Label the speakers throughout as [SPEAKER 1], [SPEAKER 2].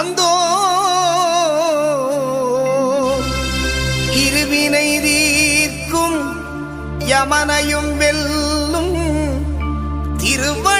[SPEAKER 1] அந்தோ இருவினை தீர்க்கும் யமனையும் வெல்லும் திருவள்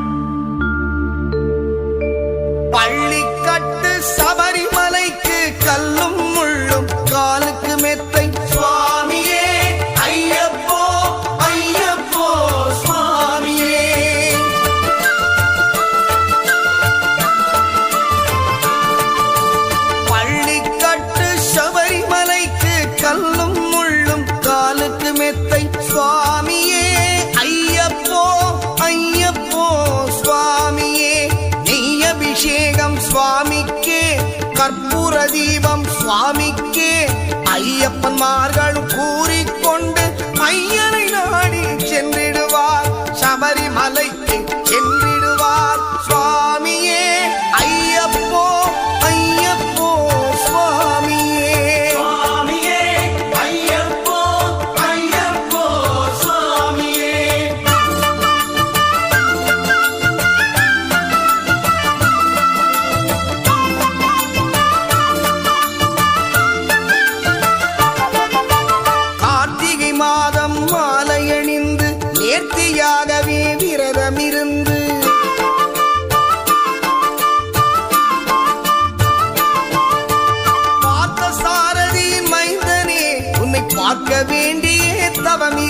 [SPEAKER 1] சுவாமியே ஐயப்போ ஐயப்போ சுவாமியே. நெய் அபிஷேகம் சுவாமிக்கே கற்பூர தீபம் சுவாமிக்கே. ஐயப்பன்மார்கள் கூறிக்கொண்டு மாதம் மாலையணிந்து நேர்த்தியாகவே விரதமிருந்து. பார்த்த சாரதியின் மைந்தனே உன்னை பார்க்க வேண்டிய தவமி